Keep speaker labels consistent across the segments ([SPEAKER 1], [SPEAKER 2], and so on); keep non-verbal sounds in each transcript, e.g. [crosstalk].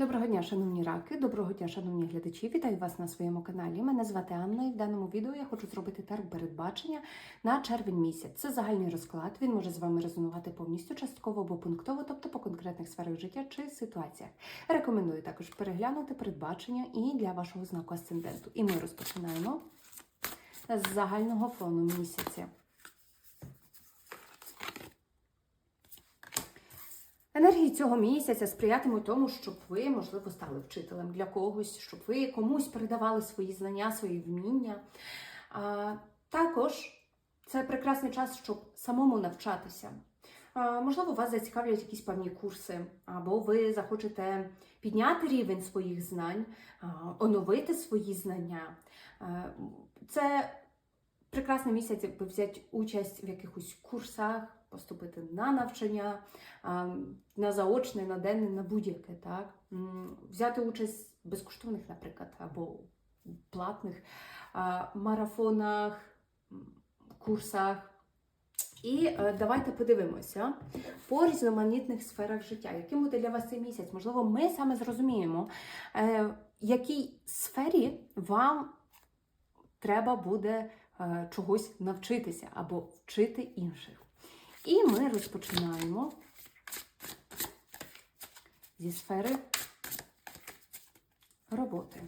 [SPEAKER 1] Доброго дня, шановні раки, доброго дня, шановні глядачі. Вітаю вас на своєму каналі. Мене звати Анна, і в даному відео я хочу зробити тарк передбачення на червень місяць. Це загальний розклад. Він може з вами резонувати повністю, частково або пунктово, тобто по конкретних сферах життя чи ситуаціях. Рекомендую також переглянути передбачення і для вашого знаку асценденту. І ми розпочинаємо з загального фону місяця. Енергії цього місяця сприятимуть тому, щоб ви, можливо, стали вчителем для когось, щоб ви комусь передавали свої знання, свої вміння. А, також це прекрасний час, щоб самому навчатися. А, можливо, вас зацікавлять якісь певні курси, або ви захочете підняти рівень своїх знань, а, оновити свої знання. А, це прекрасний місяць, якби взяти участь в якихось курсах, поступити на навчання, на заочне, на денне, на будь-яке, так? Взяти участь в безкоштовних, наприклад, або платних марафонах, курсах. І е, давайте подивимося по різноманітних сферах життя, яким буде для вас цей місяць. Можливо, ми саме зрозуміємо, е, в якій сфері вам треба буде е, чогось навчитися або вчити інших. І ми розпочинаємо зі сфери роботи.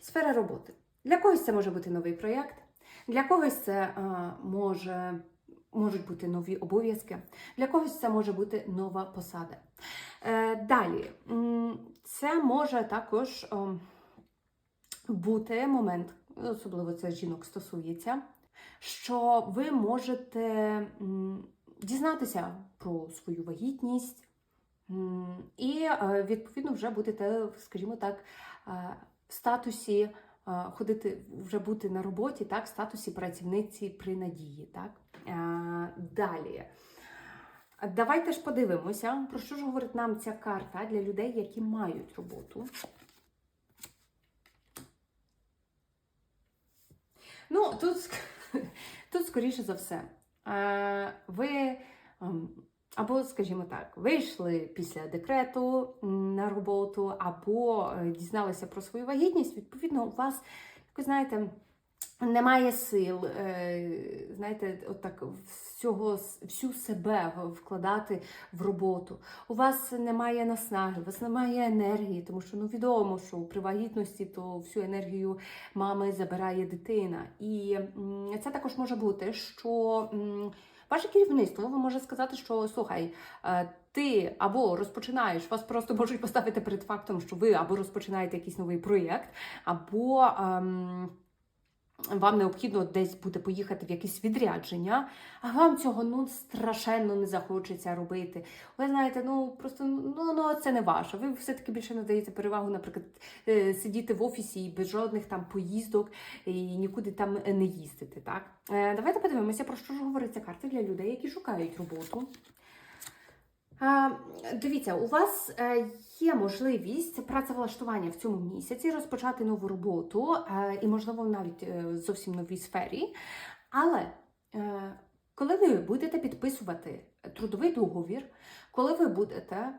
[SPEAKER 1] Сфера роботи. Для когось це може бути новий проєкт, для когось це а, може, можуть бути нові обов'язки, для когось це може бути нова посада. Е, далі, це може також о, бути момент, особливо це жінок стосується, що ви можете дізнатися про свою вагітність. І е, відповідно вже будете, скажімо так, е, в статусі е, ходити, вже бути на роботі, так, в статусі працівниці при надії. Так? Далі. Давайте ж подивимося, про що ж говорить нам ця карта для людей, які мають роботу. Ну, тут, тут скоріше за все, е, ви ем, або, скажімо так, вийшли після декрету на роботу, або е, дізналися про свою вагітність. Відповідно, у вас, як ви знаєте, немає сил, е, знаєте, отак всього, всю себе вкладати в роботу. У вас немає наснаги, у вас немає енергії, тому що ну відомо, що при вагітності то всю енергію мами забирає дитина. І це також може бути, що ваше керівництво може сказати, що слухай. е, Ти або розпочинаєш, вас просто можуть поставити перед фактом, що ви або розпочинаєте якийсь новий проєкт, або ем, вам необхідно десь буде поїхати в якесь відрядження, а вам цього ну страшенно не захочеться робити. Ви знаєте, ну просто ну, ну це не ваше. Ви все-таки більше надаєте перевагу, наприклад, е, сидіти в офісі і без жодних там поїздок і нікуди там не їздити. Так? Е, Давайте подивимося, про що ж говорить ця карта для людей, які шукають роботу. Дивіться, у вас е, є можливість працевлаштування в цьому місяці, розпочати нову роботу е, і, можливо, навіть е, зовсім новій сфері. Але коли ви будете підписувати трудовий договір, коли ви будете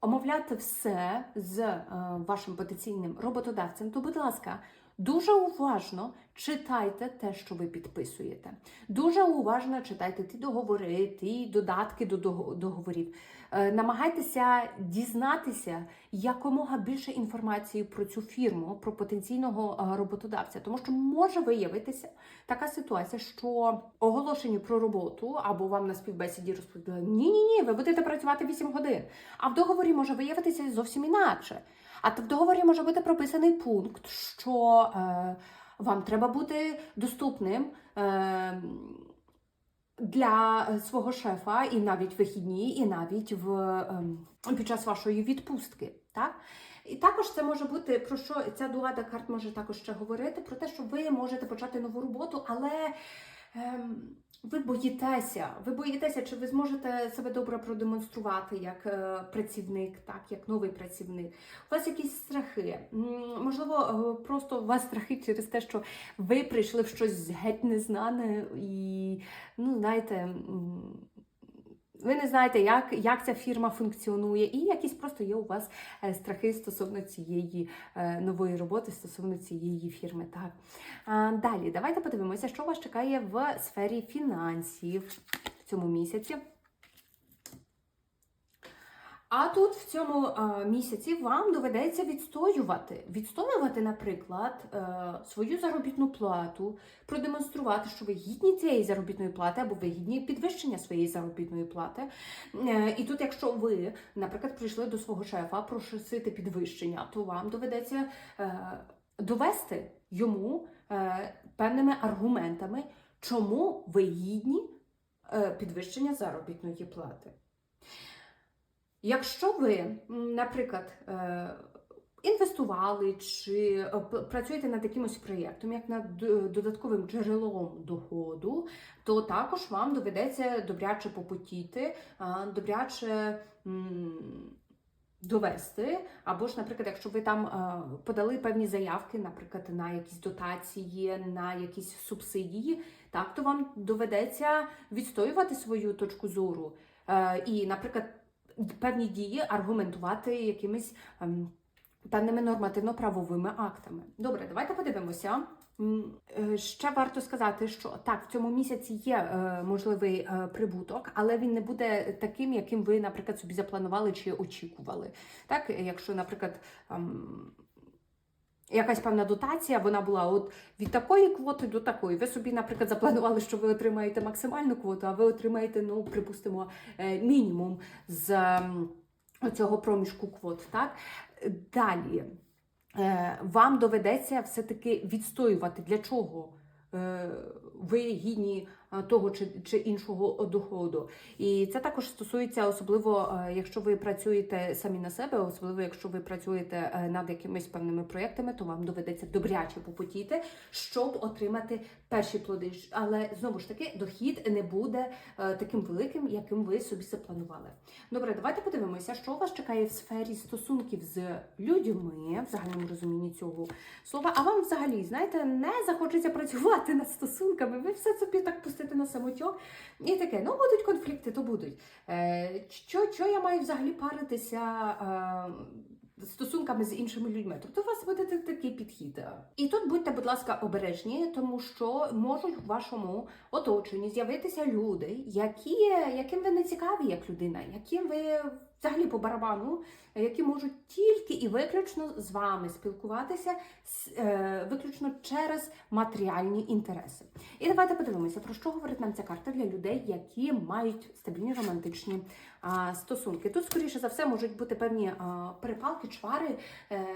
[SPEAKER 1] омовляти все з вашим потенційним роботодавцем, то, будь ласка, дуже уважно читайте те, що ви підписуєте. Дуже уважно читайте ті договори, ті додатки до договорів. Е, Намагайтеся дізнатися якомога більше інформації про цю фірму, про потенційного е, роботодавця, тому що може виявитися така ситуація, що оголошені про роботу або вам на співбесіді розповідали ні, ні, ні, ви будете працювати 8 годин. А в договорі може виявитися зовсім інакше. А в договорі може бути прописаний пункт, що е, вам треба бути доступним. Е, для свого шефа і навіть вихідні, і навіть в ем, під час вашої відпустки. Так? І також це може бути про що ця дуада карт може також ще говорити про те, що ви можете почати нову роботу, але ви боїтеся. Ви боїтеся, чи ви зможете себе добре продемонструвати як е, працівник, так як новий працівник. У вас якісь страхи. Можливо, е, просто у вас страхи через те, що ви прийшли в щось геть незнане і, ну, знаєте, ви не знаєте, як, як ця фірма функціонує, і якісь просто є у вас е, страхи стосовно цієї е, нової роботи, стосовно цієї фірми. Так. Далі, давайте подивимося, що вас чекає в сфері фінансів в цьому місяці. А тут в цьому а, місяці вам доведеться відстоювати. Відстоювати, наприклад, е, свою заробітну плату, продемонструвати, що ви гідні цієї заробітної плати або ви гідні підвищення своєї заробітної плати. Е, і тут, якщо ви, наприклад, прийшли до свого шефа просити підвищення, то вам доведеться е, довести йому е, певними аргументами, чому ви гідні е, підвищення заробітної плати. Якщо ви, наприклад, е, інвестували чи е, працюєте над якимось проєктом, як над додатковим джерелом доходу, то також вам доведеться добряче попотіти, добряче довести. Або ж, наприклад, якщо ви там е, подали певні заявки, наприклад, на якісь дотації, на якісь субсидії, так то вам доведеться відстоювати свою точку зору. Е, І, наприклад, певні дії аргументувати якимись ем, певними нормативно-правовими актами. Добре, давайте подивимося. Е, Ще варто сказати, що так, в цьому місяці є е, можливий е, прибуток, але він не буде таким, яким ви, наприклад, собі запланували чи очікували. Так, якщо, наприклад, ем, якась певна дотація, вона була от від такої квоти до такої. Ви собі, наприклад, запланували, що ви отримаєте максимальну квоту, а ви отримаєте, ну, припустимо, е, мінімум з цього проміжку квот. Так? Далі е, вам доведеться все-таки відстоювати, для чого е, ви гідні того чи, чи іншого доходу. І це також стосується особливо, е, якщо ви працюєте самі на себе, особливо якщо ви працюєте е, над якимись певними проєктами, то вам доведеться добряче попотіти, щоб отримати перші плоди. Але знову ж таки, дохід не буде е, таким великим, яким ви собі запланували. Добре, давайте подивимося, що вас чекає в сфері стосунків з людьми, в загальному розумінні цього слова. А вам взагалі, знаєте, не захочеться працювати над стосунками. Ви все собі так пустите на самотьок. І таке, ну будуть конфлікти, то будуть. Е, що, що я маю взагалі паритися? Е, Стосунками з іншими людьми, тобто у вас буде такий підхід. І тут будьте, будь ласка, обережні, тому що можуть в вашому оточенні з'явитися люди, які, яким ви не цікаві як людина, яким ви взагалі по барабану, які можуть тільки і виключно з вами спілкуватися е, виключно через матеріальні інтереси. І давайте подивимося, про що говорить нам ця карта для людей, які мають стабільні романтичні стосунки. Тут, скоріше за все, можуть бути певні перепалки, чвари е,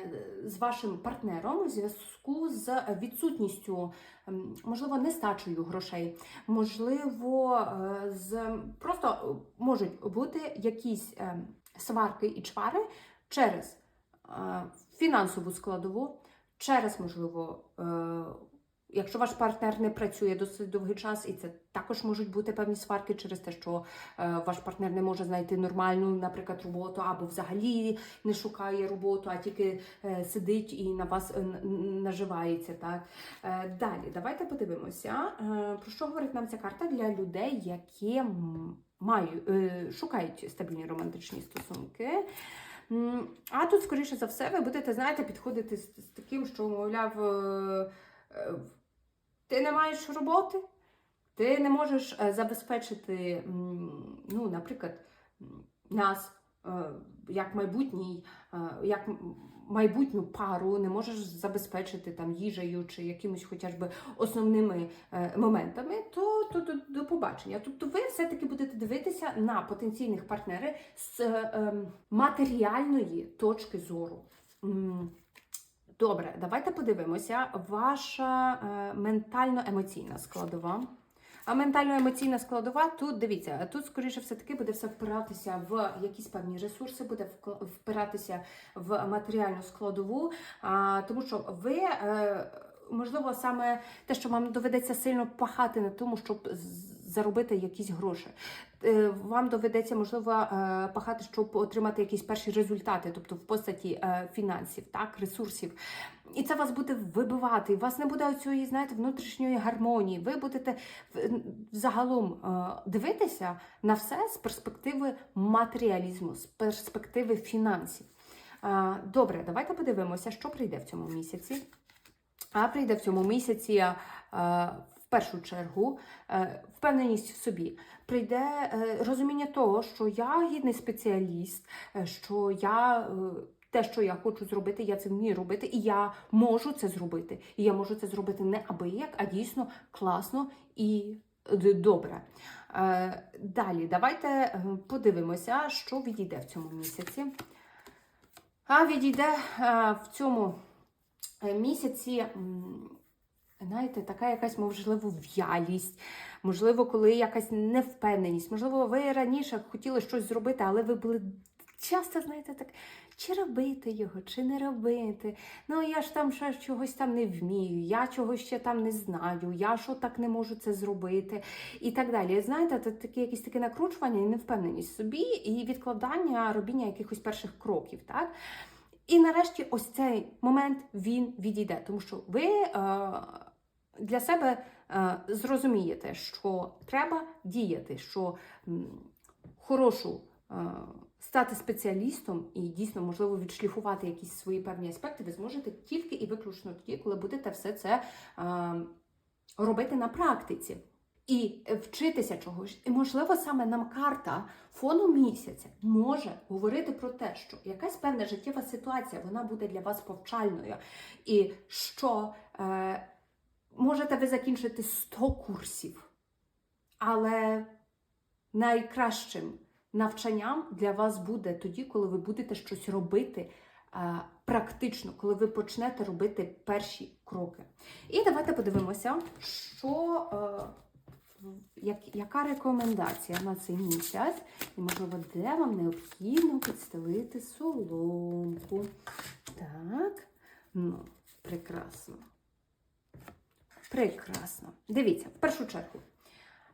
[SPEAKER 1] з вашим партнером у зв'язку з відсутністю, ем, можливо, нестачею грошей, можливо, е, з просто можуть бути якісь е, сварки і чвари через е, фінансову складову, через, можливо, е, якщо ваш партнер не працює досить довгий час, і це також можуть бути певні сварки через те, що е, ваш партнер не може знайти нормальну, наприклад, роботу, або взагалі не шукає роботу, а тільки сидить і на вас наживається. Так? Далі, давайте подивимося, про що говорить нам ця карта для людей, які мають, е, шукають стабільні романтичні стосунки. А тут, скоріше за все, ви будете, знаєте, підходити з, з таким, що, мовляв, е, е, ти не маєш роботи, ти не можеш забезпечити, ну, наприклад, нас як майбутній, як майбутню пару, не можеш забезпечити там їжею чи якимось хоча б основними моментами, то, то до, до побачення. Тобто ви все-таки будете дивитися на потенційних партнерів з е, ем, матеріальної точки зору. Добре, давайте подивимося. Ваша е, ментально-емоційна складова. А ментально-емоційна складова тут дивіться, тут скоріше все таки буде все впиратися в якісь певні ресурси, буде впиратися в матеріальну складову, а, тому що ви. Е, Можливо, саме те, що вам доведеться сильно пахати на тому, щоб заробити якісь гроші. Е, Вам доведеться, можливо, е, пахати, щоб отримати якісь перші результати, тобто в постаті е, фінансів, так, ресурсів. І це вас буде вибивати. У вас не буде цієї, знаєте, внутрішньої гармонії. Ви будете в- загалом е, дивитися на все з перспективи матеріалізму, з перспективи фінансів. Добре, давайте подивимося, що прийде в цьому місяці. А прийде в цьому місяці в першу чергу е, впевненість в собі. Прийде е, розуміння того, що я гідний спеціаліст, е, що я. Те, що я хочу зробити, я це вмію робити, і я можу це зробити. І я можу це зробити не аби як, а дійсно класно і добре. Далі, давайте подивимося, що відійде в цьому місяці. А відійде в цьому місяці, знаєте, така якась, можливо, в'ялість, можливо, коли якась невпевненість, можливо, ви раніше хотіли щось зробити, але ви були часто, знаєте, так, чи робити його, чи не робити. Ну, я ж там ще чогось там не вмію, я чогось ще там не знаю, я що так не можу це зробити, і так далі. Знаєте, це таке якісь таке накручування і невпевненість собі, і відкладання робіння якихось перших кроків, так? І нарешті ось цей момент він відійде, тому що ви е, для себе е, зрозумієте, що треба діяти, що м, хорошу е, стати спеціалістом і дійсно можливо відшліфувати якісь свої певні аспекти, ви зможете тільки і виключно тоді, коли будете все це е, робити на практиці. І вчитися чогось. І, можливо, саме нам карта фону місяця може говорити про те, що якась певна життєва ситуація вона буде для вас повчальною. І що е, можете ви закінчити 100 курсів, але найкращим навчанням для вас буде тоді, коли ви будете щось робити е, практично, коли ви почнете робити перші кроки. І давайте подивимося, що. Як, яка рекомендація на цей місяць? І, можливо, де вам необхідно підстелити соломку. Так, ну, прекрасно. Прекрасно. Дивіться, в першу чергу.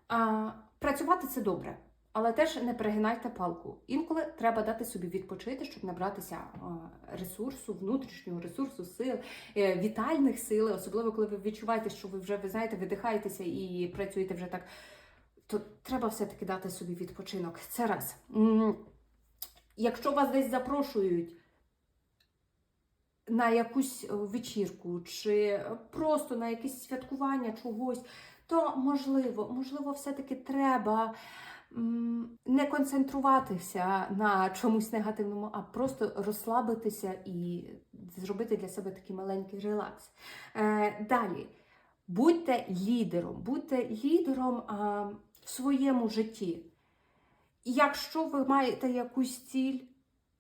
[SPEAKER 1] А, працювати це добре, але теж не перегинайте палку. Інколи треба дати собі відпочити, щоб набратися ресурсу, внутрішнього ресурсу, сил, е, вітальних сил, особливо коли ви відчуваєте, що ви вже ви знаєте, видихаєтеся і працюєте вже так. То треба все-таки дати собі відпочинок. Це раз. Якщо вас десь запрошують на якусь е, вечірку чи просто на якесь святкування чогось, то можливо, можливо, все-таки треба не концентруватися на чомусь негативному, а просто розслабитися і зробити для себе такий маленький релакс. Е, далі. Будьте лідером, будьте лідером в своєму житті. Якщо ви маєте якусь ціль,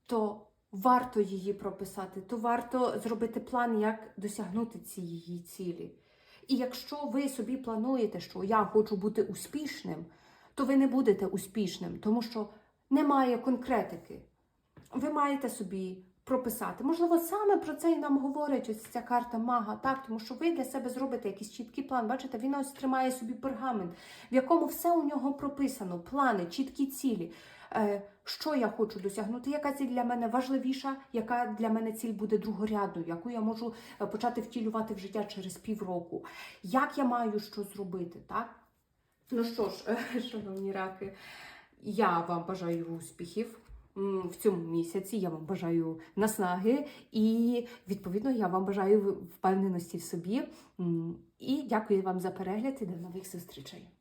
[SPEAKER 1] то варто її прописати, то варто зробити план, як досягнути цієї цілі. І якщо ви собі плануєте, що я хочу бути успішним, то ви не будете успішним, тому що немає конкретики. Ви маєте собі прописати. Можливо, саме про це і нам говорить ось ця карта мага, так, тому що ви для себе зробите якийсь чіткий план. Бачите, він ось тримає собі пергамент, в якому все у нього прописано, плани, чіткі цілі. Е, що я хочу досягнути, яка ціль для мене важливіша, яка для мене ціль буде другорядною, яку я можу е, почати втілювати в життя через півроку, як я маю що зробити, так? Ну що ж, [laughs] шановні раки, я вам бажаю успіхів в цьому місяці. Я вам бажаю наснаги і, відповідно, я вам бажаю впевненості в собі. І дякую вам за перегляд і до нових зустрічей.